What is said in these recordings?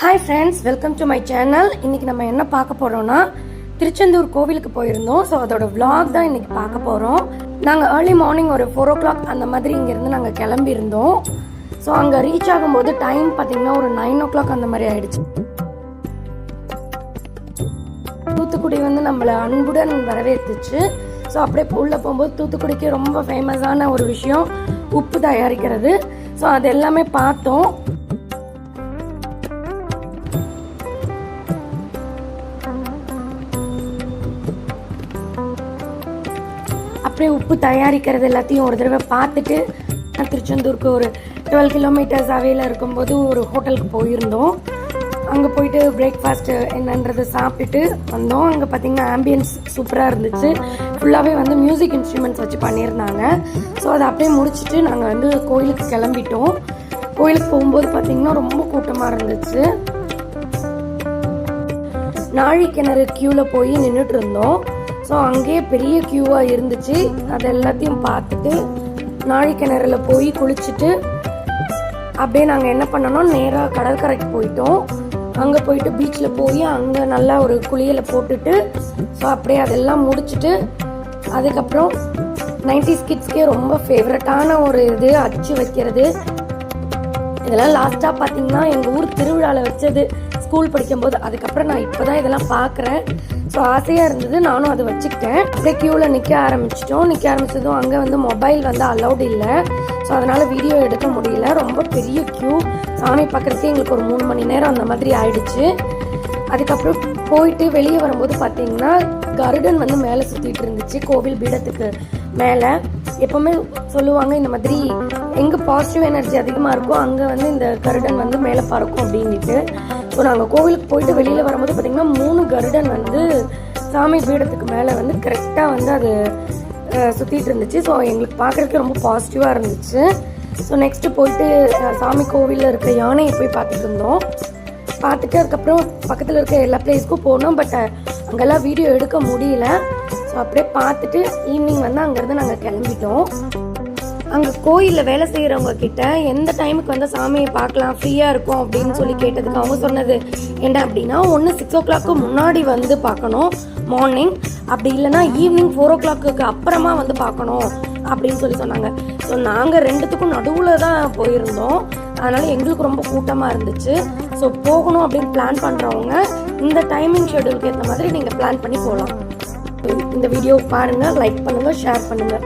Hi friends welcome to my channel இன்றைக்கி நம்ம என்ன பார்க்க போகிறோன்னா திருச்செந்தூர் கோவிலுக்கு போயிருந்தோம். ஸோ அதோட விளாக் தான் இன்றைக்கி பார்க்க போகிறோம் நாங்கள் ஏர்லி மார்னிங் ஒரு ஃபோர் ஓ கிளாக் அந்த மாதிரி இங்கேருந்து நாங்கள் கிளம்பியிருந்தோம். ஸோ அங்கே ரீச் ஆகும்போது டைம் பார்த்திங்கன்னா ஒரு நைன் ஓ கிளாக் அந்த மாதிரி ஆயிடுச்சு. தூத்துக்குடி வந்து நம்மளை அன்புடன் வரவேற்றுச்சு. ஸோ அப்படியே உள்ளே போகும்போது தூத்துக்குடிக்கு ரொம்ப ஃபேமஸான ஒரு விஷயம் உப்பு தயாரிக்கிறது. ஸோ அது எல்லாமே பார்த்தோம். அப்படியே உப்பு தயாரிக்கிறது எல்லாத்தையும் ஒரு தடவை பார்த்துட்டு நான் திருச்செந்தூருக்கு ஒரு டுவெல் கிலோமீட்டர்ஸ் அவையில் இருக்கும்போது ஒரு ஹோட்டலுக்கு போயிருந்தோம். அங்கே போயிட்டு பிரேக்ஃபாஸ்ட்டு என்னன்றதை சாப்பிட்டுட்டு வந்தோம். அங்கே பார்த்தீங்கன்னா ஆம்பியன்ஸ் சூப்பராக இருந்துச்சு. ஃபுல்லாகவே வந்து மியூசிக் இன்ஸ்ட்ருமெண்ட்ஸ் வச்சு பண்ணியிருந்தாங்க. ஸோ அதை அப்படியே முடிச்சுட்டு நாங்கள் வந்து கோயிலுக்கு கிளம்பிட்டோம். கோயிலுக்கு போகும்போது பார்த்தீங்கன்னா ரொம்ப கூட்டமாக இருந்துச்சு. நாழி கிணறு க்யூவில் போய் நின்றுட்டு இருந்தோம். ஸோ அங்கேயே பெரிய க்யூவாக இருந்துச்சு. அது எல்லாத்தையும் பார்த்துட்டு நாழி கிணறுல போய் குளிச்சுட்டு அப்படியே நாங்கள் என்ன பண்ணோம் நேராக கடற்கரைக்கு போயிட்டோம். அங்கே போயிட்டு பீச்சில் போய் அங்கே நல்லா ஒரு குளியலை போட்டுட்டு ஸோ அப்படியே அதெல்லாம் முடிச்சுட்டு அதுக்கப்புறம் நைன்டி கிட்ஸ்க்கே ரொம்ப ஃபேவரட்டான ஒரு இது அச்சு வைக்கிறது. இதெல்லாம் லாஸ்ட்டாக பார்த்தீங்கன்னா எங்கள் ஊர் திருவிழாவில் வச்சது. ஸ்கூல் படிக்கும்போது அதுக்கப்புறம் நான் இப்போ தான் இதெல்லாம் பார்க்குறேன் ஸோ ஆசையாக இருந்தது நானும் அதை வச்சுக்கிட்டேன். அப்படியே க்யூவில் நிற்க ஆரம்பிச்சிட்டோம். நிற்க ஆரம்பிச்சதும் அங்கே வந்து மொபைல் வந்து அலௌடு இல்லை. ஸோ அதனால் வீடியோ எடுக்க முடியல. ரொம்ப பெரிய க்யூ சாமி பார்க்குறதுக்கு எங்களுக்கு ஒரு மூணு மணி நேரம் அந்த மாதிரி ஆயிடுச்சு. அதுக்கப்புறம் போயிட்டு வெளியே வரும்போது பார்த்தீங்கன்னா கருடன் வந்து மேலே சுற்றிட்டு இருந்துச்சு கோவில் பீடத்துக்கு மேலே. எப்பவுமே சொல்லுவாங்க இந்த மாதிரி எங்கே பாசிட்டிவ் எனர்ஜி அதிகமாக இருக்கோ அங்கே வந்து இந்த கருடன் வந்து மேலே பறக்கும் அப்படின்ட்டு ஸோ நாங்கள் கோவிலுக்கு போயிட்டு வெளியில் வரும்போது பார்த்திங்கன்னா மூணு கருடன் வந்து சாமி பீடத்துக்கு மேலே வந்து கரெக்டாக வந்து அது சுற்றிட்டு சுத்திட்டு இருந்துச்சு. ஸோ எங்களுக்கு பார்க்குறதுக்கு ரொம்ப பாசிட்டிவாக இருந்துச்சு. ஸோ நெக்ஸ்ட்டு போயிட்டு சாமி கோவிலில் இருக்க யானையை போய் பார்த்துட்டு இருந்தோம். பார்த்துட்டு அதுக்கப்புறம் பக்கத்தில் இருக்க எல்லா பிளேஸ்க்கும் போனோம். பட் அங்கெல்லாம் வீடியோ எடுக்க முடியல. ஸோ அப்படியே பார்த்துட்டு ஈவினிங் வந்து அங்கேருந்து நாங்கள் கிளம்பிட்டோம். அங்கே கோயிலில் வேலை செய்கிறவங்க கிட்ட எந்த டைமுக்கு வந்து சாமியை பார்க்கலாம் ஃப்ரீயாக இருக்கும் அப்படின்னு சொல்லி கேட்டதுக்கு அவங்க சொன்னது என்ன அப்படின்னா ஒன்று சிக்ஸ் ஓ கிளாக்கு முன்னாடி வந்து பார்க்கணும் மார்னிங் அப்படி இல்லைன்னா ஈவினிங் ஃபோர் ஓ கிளாக்கு அப்புறமா வந்து பார்க்கணும் அப்படின்னு சொல்லி சொன்னாங்க. ஸோ நாங்கள் ரெண்டுத்துக்கும் நடுவில் தான் போயிருந்தோம். அதனால் எங்களுக்கு ரொம்ப கூட்டமாக இருந்துச்சு. ஸோ போகணும் அப்படின்னு பிளான் பண்ணுறவங்க இந்த டைமிங் ஷெடியூலுக்கு ஏற்ற மாதிரி நீங்கள் பிளான் பண்ணி போகலாம் இந்த வீடியோ பாருங்கள் லைக் பண்ணுங்கள் ஷேர் பண்ணுங்கள்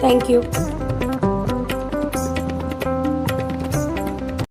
தேங்க்யூ